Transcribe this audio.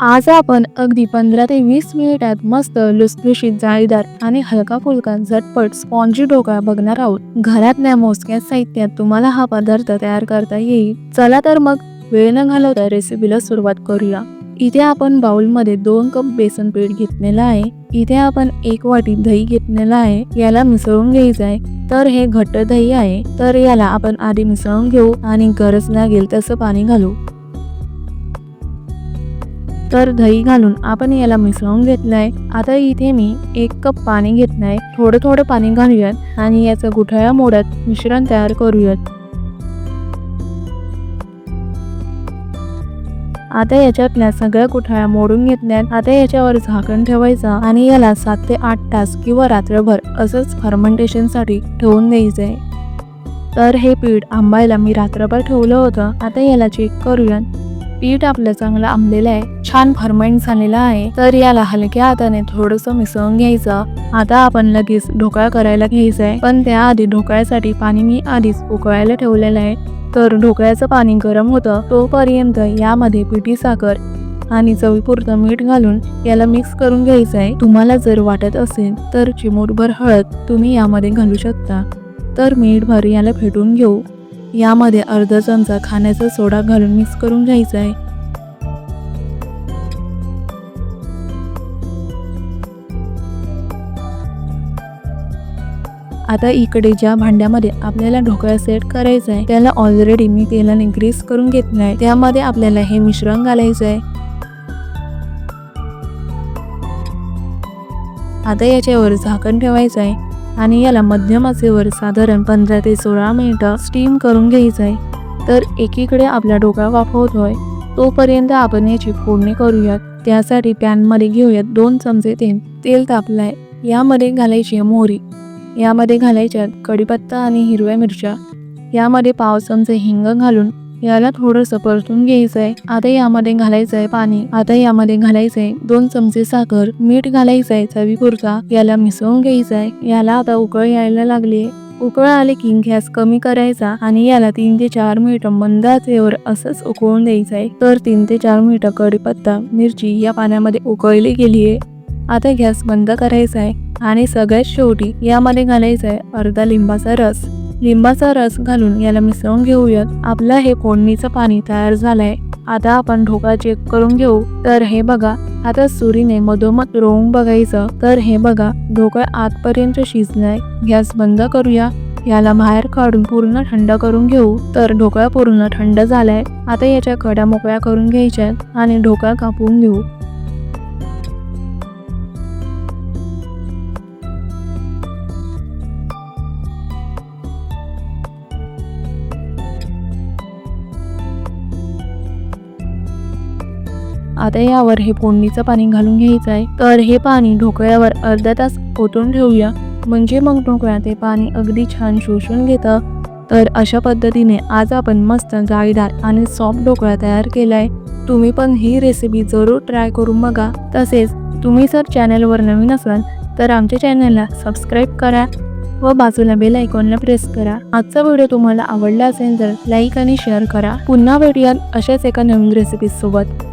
आज आपण अगदी पंधरा ते वीस मिनिटात मस्त लुसलुशीत जाळीदार आणि हलका फुलका झटपट स्पॉन्जी ढोकळा बघणार आहोत. घरातल्या मोजक्या साहित्यात तुम्हाला हा पदार्थ तयार करता येईल. चला तर मग वेळ न घालवता रेसिपीला सुरुवात करूया. इथे आपण बाउलमध्ये दोन कप बेसन पीठ घेतलेलं आहे. इथे आपण एक वाटी दही घेतलेलं आहे. याला मिसळून घ्यायचं आहे. तर हे घट्ट दही आहे. तर याला आपण आधी मिसळून घेऊ आणि गरज लागेल तसं पाणी घालू. तर दही घालून आपण याला मिसळून घेतलंय. आता इथे मी एक कप पाणी घेतलंय. थोडं थोडं पाणी घालूयात आणि याचं गुठळ्या मोडत मिश्रण तयार करूयात. आता याच्यातल्या सगळ्या गुठळ्या मोडून घेतल्यात. आता याच्यावर झाकण ठेवायचं आणि याला सात ते आठ तास किंवा रात्रभर असंच फर्मेंटेशनसाठी ठेवून द्यायचंय. तर हे पीठ आंबायला मी रात्रभर ठेवलं होतं. आता याला चेक करूयात. पीठ आपलं चांगलं आंबलेलं आहे. छान फर्मेंट झालेलं आहे. तर याला हलक्या हाताने थोडंसं मिसळून घ्यायचं. आता आपण लगेच ढोकळा करायला घ्यायचा आहे पण त्याआधी ढोकळ्यासाठी पाणी मी आधीच उकळायला ठेवलेलं आहे. तर ढोकळ्याचं पाणी गरम होतं तोपर्यंत यामध्ये पिठी साखर आणि चवीपुरतं मीठ घालून याला मिक्स करून घ्यायचं आहे तुम्हाला जर वाटत असेल तर चिमूटभर हळद तुम्ही यामध्ये घालू शकता. तर मीठभर याला फेटून घेऊ. यामध्ये अर्धा चमचा खाण्याचा सोडा घालून मिक्स करून घ्यायचा आहे. आता इकडे ज्या भांड्यामध्ये आपल्याला ढोकळा सेट करायचा आहे त्याला ऑलरेडी मी तेलाने ग्रीस करून घेतलं आहे. त्यामध्ये आपल्याला हे मिश्रण घालायचं आहे. आता याच्यावर झाकण ठेवायचं आहे. आणि याला मध्यम आचेवर साधारण पंधरा ते सोळा मिनिटं स्टीम करून घ्यायचं आहे तर एकीकडे आपला ढोकळा वाफवतोय. तोपर्यंत आपण याची फोडणी करूयात. त्यासाठी पॅनमध्ये घेऊयात दोन चमचे तेल. तेल तापलाय. यामध्ये घालायची मोहरी. यामध्ये घालायच्यात कढीपत्ता आणि हिरव्या मिरच्या. यामध्ये पाव चमचे हिंग घालून याला थोडंसं परतून घ्यायचं आहे आता यामध्ये घालायचं आहे पाणी. आता यामध्ये घालायचं आहे दोन चमचे साखर मीठ घालायचं आहे चवीपुरता. याला मिसळून घ्यायचं आहे याला आता उकळ यायला लागली उकळ आले की गॅस कमी करायचा आणि याला तीन ते चार मिनिटं मंद आचेवर असंच उकळून द्यायचं आहे तर तीन ते चार मिनिटं कढीपत्ता मिरची या पाण्यामध्ये उकळली गेली आहे आता गॅस बंद करायचा आहे आणि सगळ्यात शेवटी यामध्ये घालायचा आहे अर्धा लिंबाचा रस. लिंबाचा रस घालून याला मिसळून घेऊयात. आपलं हे फोडणीचं पाणी तयार झालंय. आता आपण ढोका चेक करून घेऊ. तर हे बघा आता सुरीने मधोमध रोवून बघायचं. तर हे बघा ढोकळ आतपर्यंत शिजलाय. गॅस बंद करूया. याला बाहेर काढून पूर्ण थंड करून घेऊ. तर ढोकळा पूर्ण थंड झालाय. आता याच्या कडा मोकळ्या करून घ्यायच्यात आणि ढोकळा कापून घेऊ. आता यावर हे फोडणीचं पाणी घालून घ्यायचं आहे. तर हे पाणी ढोकळ्यावर अर्धा तास ओतून ठेवूया. म्हणजे मग ढोकळ्यात ते पाणी अगदी छान शोषून घेतं. तर अशा पद्धतीने आज आपण मस्त जाळीदार आणि सॉफ्ट ढोकळा तयार केला आहे तुम्ही पण ही रेसिपी जरूर ट्राय करून बघा. तसेच तुम्ही जर चॅनलवर नवीन असाल तर आमच्या चॅनलला सबस्क्राईब करा व बाजूला बेल आयकॉनला प्रेस करा. आजचा व्हिडिओ तुम्हाला आवडला असेल तर लाईक आणि शेअर करा. पुन्हा भेटूयात अशाच एका नवीन रेसिपी सोबत.